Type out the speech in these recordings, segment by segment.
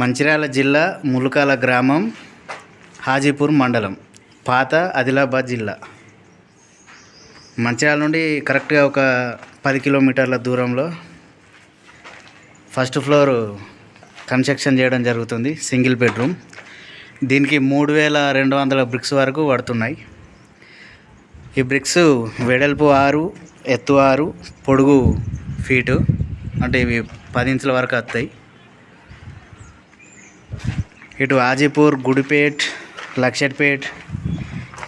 మంచిర్యాల జిల్లా ములుకాల గ్రామం హాజీపూర్ మండలం పాత ఆదిలాబాద్ జిల్లా. మంచిర్యాల నుండి కరెక్ట్గా ఒక పది కిలోమీటర్ల దూరంలో ఫస్ట్ ఫ్లోర్ కన్స్ట్రక్షన్ చేయడం జరుగుతుంది సింగిల్ బెడ్రూమ్. దీనికి మూడు వేల రెండు వందల బ్రిక్స్ వరకు పడుతున్నాయి. ఈ బ్రిక్స్ వెడల్పు ఆరు ఎత్తు ఆరు పొడుగు ఫీటు అంటే ఇవి పది ఇంచుల వరకు వస్తాయి ఇటు ఆజీపూర్ గుడిపేట్ లక్షట్పేట్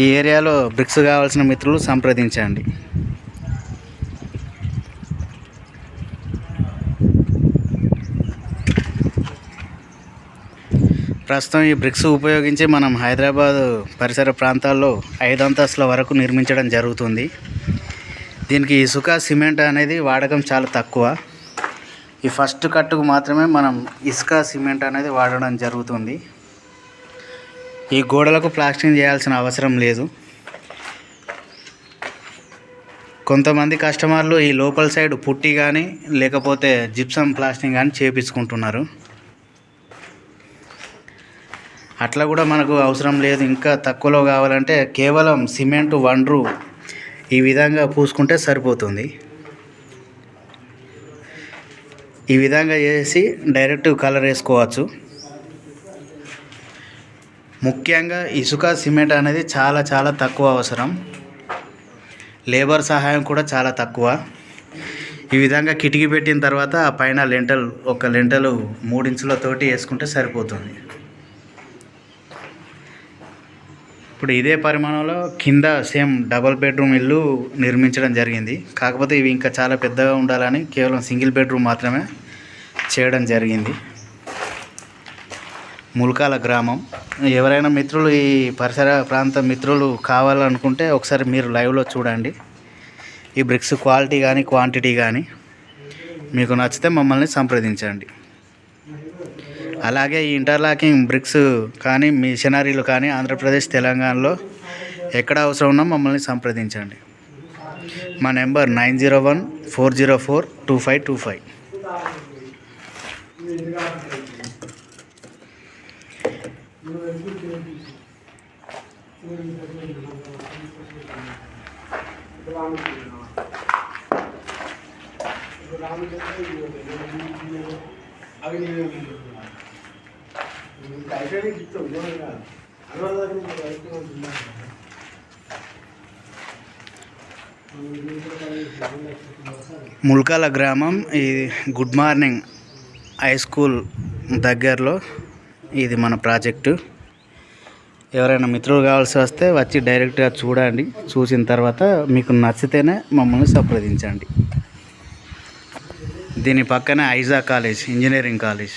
ఈ ఏరియాలో బ్రిక్స్ కావాల్సిన మిత్రులు సంప్రదించండి. ప్రస్తుతం ఈ బ్రిక్స్ ఉపయోగించి మనం హైదరాబాద్ పరిసర ప్రాంతాల్లో ఐదు అంతస్తుల వరకు నిర్మించడం జరుగుతుంది. దీనికి ఇసుక సిమెంట్ అనేది వాడకం చాలా తక్కువ. ఈ ఫస్ట్ కట్టుకు మాత్రమే మనం ఇసుక సిమెంట్ అనేది వాడడం జరుగుతుంది. ఈ గోడలకు ప్లాస్టింగ్ చేయాల్సిన అవసరం లేదు. కొంతమంది కస్టమర్లు ఈ లోపల సైడ్ పుట్టి కానీ లేకపోతే జిప్సం ప్లాస్టింగ్ కానీ చేపించుకుంటున్నారు. అట్లా కూడా మనకు అవసరం లేదు. ఇంకా తక్కువలో కావాలంటే కేవలం సిమెంట్ వండ్రు ఈ విధంగా పూసుకుంటే సరిపోతుంది. ఈ విధంగా చేసి డైరెక్ట్ కలర్ వేసుకోవచ్చు. ముఖ్యంగా ఇసుక సిమెంట్ అనేది చాలా చాలా తక్కువ అవసరం. లేబర్ సహాయం కూడా చాలా తక్కువ. ఈ విధంగా కిటికీ పెట్టిన తర్వాత ఆ పైన లెంటల్ ఒక లెంటలు మూడించులతోటి వేసుకుంటే సరిపోతుంది. ఇప్పుడు ఇదే పరిమాణంలో కింద సేమ్ డబల్ బెడ్రూమ్ ఇల్లు నిర్మించడం జరిగింది. కాకపోతే ఇవి ఇంకా చాలా పెద్దగా ఉండాలని కేవలం సింగిల్ బెడ్రూమ్ మాత్రమే చేయడం జరిగింది. ముల్కాల గ్రామం. ఎవరైనా మిత్రులు ఈ పరిసర ప్రాంత మిత్రులు కావాలనుకుంటే ఒకసారి మీరు లైవ్లో చూడండి. ఈ బ్రిక్స్ క్వాలిటీ కానీ క్వాంటిటీ కానీ మీకు నచ్చితే మమ్మల్ని సంప్రదించండి. అలాగే ఈ ఇంటర్లాకింగ్ బ్రిక్స్ కానీ మిషనరీలు కానీ ఆంధ్రప్రదేశ్ తెలంగాణలో ఎక్కడ అవసరం ఉన్నా మమ్మల్ని సంప్రదించండి. మా number nine zero one four zero four two five two five. Mulkala గ్రామం ఇది గుడ్ మార్నింగ్ హై స్కూల్ దగ్గరలో ఇది మన ప్రాజెక్టు. ఎవరైనా మిత్రులు కావాల్సి వస్తే వచ్చి డైరెక్ట్గా చూడండి. చూసిన తర్వాత మీకు నచ్చితేనే మమ్మల్ని సంప్రదించండి. దీని పక్కనే ఐజా కాలేజ్ ఇంజనీరింగ్ కాలేజ్.